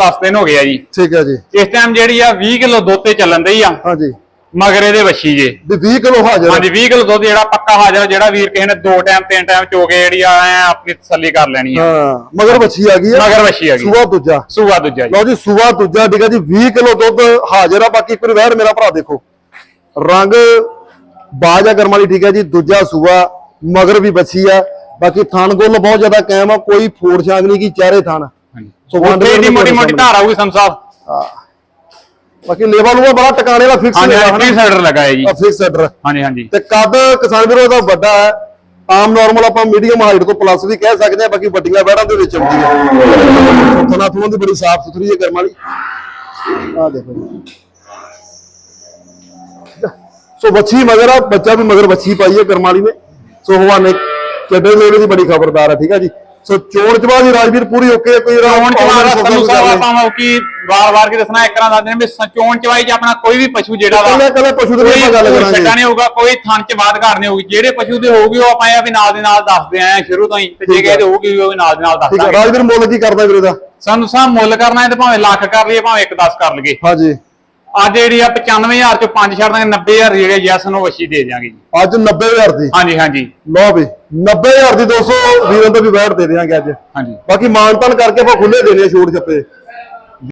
10 ਦਿਨ ਹੋ ਗਏ ਆ ਜੀ। ਠੀਕ ਹੈ ਜੀ। ਇਸ ਟਾਈਮ ਜਿਹੜੀ ਆ 20 ਕਿਲੋ ਦੁੱਧ ਤੇ ਚੱਲਣ ਦਈ ਆ। ਹਾਂਜੀ। ਮਗਰ ਇਹਦੇ ਵੱਛੀ ਜੇ। ਵੀ 20 ਕਿਲੋ ਹਾਜ਼ਰ ਹਾਂਜੀ 20 ਕਿਲੋ ਦੁੱਧ ਜਿਹੜਾ ਪੱਕਾ ਹਾਜ਼ਰ ਜਿਹੜਾ ਵੀਰ ਕਿਸੇ ਨੇ ਦੋ ਟਾਈਮ ਤਿੰਨ ਟਾਈਮ ਚੋ ਕੇ ਜਿਹੜੀ ਆ ਐਂ ਆਪਣੀ ਤਸੱਲੀ ਕਰ ਲੈਣੀ ਆ। ਹਾਂ ਮਗਰ ਬੱਚੀ ਆ ਗਈ ਹੈ ਮਗਰ ਵੱਛੀ ਆ ਗਈ। ਸੂਆ ਦੂਜਾ। ਸੂਆ ਦੂਜਾ ਜੀ। ਲਓ ਜੀ ਸੂਆ ਦੂਜਾ ਠੀਕ ਹੈ ਜੀ। 20 ਕਿਲੋ ਦੁੱਧ ਹਾਜ਼ਰ ਆ। ਬਾਕੀ ਇੱਕ ਵਾਰੀ ਮੇਰਾ ਭਰਾ ਦੇਖੋ। ਰੰਗ ਬਾਜ ਆ ਕਰਮ ਵਾਲੀ ਠੀਕ ਹੈ ਜੀ। ਦੂਜਾ ਸੂਆ ਮਗਰ ਵੀ ਬੱਚੀ ਆ। ਬਾਕੀ ਥਣ ਗੁੱਲ ਬਹੁਤ ਜ਼ਿਆਦਾ ਕਾਇਮ ਆ। ਕੋਈ ਫੋੜ ਛਾਂਗ ਨਹੀਂ ਕੀ ਚਾਰੇ ਥਣ ਹਾਂਜੀ ਸੋ ਵੰਡ ਦੀ ਮੋਟੀ ਮੋਟੀ। ਧਾਰ ਆਊਗੀ ਸੰਤ ਸਾਹਿਬ। ਬਾਕੀ ਲੇਵਾ ਲੂਆ ਬੜਾ ਟਿਕਾਣੇ ਦਾ ਫਿਕਸ ਹਾਂਜੀ ਲੇਵਾ ਹਾਂਜੀ ਸਾਈਡਰ ਲੱਗਾ ਹੈ ਜੀ। ਫਿਕਸ ਹੈਡਰ ਹਾਂਜੀ ਹਾਂਜੀ। ਤੇ ਕੱਦ ਕਿਸਾਨ ਵੀਰੋ ਦਾ ਵੱਡਾ ਹੈ। ਆਮ ਨਾਰਮਲ ਆਪਾਂ ਮੀਡੀਅਮ ਹਾਈਟ ਤੋਂ ਪਲੱਸ ਵੀ ਕਹਿ ਸਕਦੇ ਆ ਬਾਕੀ ਵੱਡੀਆਂ ਬੈੜਾਂ ਦੇ ਵਿੱਚ ਆਉਂਦੀ ਹੈ। ਥਣਾ ਥੂਣ ਦੀ ਬੜੀ ਸਾਫ਼ ਸੁਥਰੀ ਹੈ ਕਰਮ ਵਾਲੀ। ਆ ਦੇਖੋ ਜੀ। ਸੋ ਬੱਚੀ ਮਗਰ ਆ ਬੱਚਾ ਵੀ ਮਗਰ ਬੱਚੀ ਪਾਈ ਹੈ ਕਰਮ ਵਾਲੀ ਨੇ। ਸੋ ਹਵਾਨੇ ਚੱਡੇ ਮੇਲੇ ਦੀ ਬੜੀ ਖਬਰਦਾਰ ਹੈ ਠੀਕ ਹੈ ਜੀ। ਸੋ ਚੋਣ ਚਵਾ ਦੀ ਰਾਜਵੀਰ ਪੂਰੀ ਓਕੇ ਕੋਈ ਚੋਣ ਚਵਾਈ ਕੱਲੇ ਆਪਾਂ ਉਹ ਕੀ ਵਾਰ-ਵਾਰ ਕੀ ਦੱਸਣਾ ਇੱਕ ਤਰ੍ਹਾਂ ਦੱਸਦੇ ਨੇ ਵੀ ਚੋਣ ਚਵਾਈ 'ਚ ਆਪਣਾ ਕੋਈ ਵੀ ਪਸ਼ੂ ਜਿਹੜਾ ਵਾ ਕੱਲੇ ਪਸ਼ੂ ਦੇ ਨਾਲ ਗੱਲ ਛੱਡਾ ਕਰਾਂਗੇ। ਨਹੀਂ ਹੋਊਗਾ ਕੋਈ ਥਣ 'ਚ ਬਾਤ ਨਹੀਂ ਹੋਊਗੀ। ਜਿਹੜੇ ਪਸ਼ੂ ਦੇ ਹੋਊਗੀ ਉਹ ਆਪਾਂ ਇਹ ਵੀ ਨਾਲ ਦੇ ਨਾਲ ਦੱਸਦੇ ਆਏ ਆ ਸ਼ੁਰੂ ਤੋਂ ਹੀ ਤੇ ਜੇ ਠੀਕ ਹੈ। ਕਿਸੇ ਦੇ ਹੋਊਗੀ ਉਹ ਵੀ ਨਾਲ ਦੇ ਨਾਲ ਦੱਸ ਠੀਕ ਹੈ। ਦਾਂਗੇ। ਰਾਜਵੀਰ ਮੁੱਲ ਕੀ ਕਰਦਾ ਵੀਰੇ ਦਾ? ਸਾਨੂੰ ਸਾਹਿਬ ਮੁੱਲ ਕਰਨਾ ਹੈ ਤੇ ਭਾਵੇਂ ਲੱਖ ਕਰ ਲਈਏ ਭਾਵੇਂ 1 10 ਕਰ ਲਈਏ। ਹਾਂਜੀ। ਅੱਜ ਜਿਹੜੀ ਆ 95000 ਚੋਂ 5 ਛੱਡ ਦਾਂਗੇ 90000 ਦੀ ਜਿਹੜੀ ਯੈਸ ਨੂੰ ਵਸ਼ੀ ਦੇ ਦਿਆਂਗੇ ਜੀ। ਅੱਜ 90000 ਦੀ? ਹਾਂਜੀ ਹਾਂਜੀ। ਲਓ ਵੀ 90000 ਦੀ 200 ਵੀਰਾਂ ਤੋਂ ਵੀ ਬੈਠ ਦੇ ਦੇਾਂਗੇ ਅੱਜ। ਹਾਂਜੀ। ਬਾਕੀ ਮਾਨਤਨ ਕਰਕੇ ਆਪਾਂ ਖੁੱਲੇ ਦੇਣੇ ਛੋਟ ਛੱਪੇ।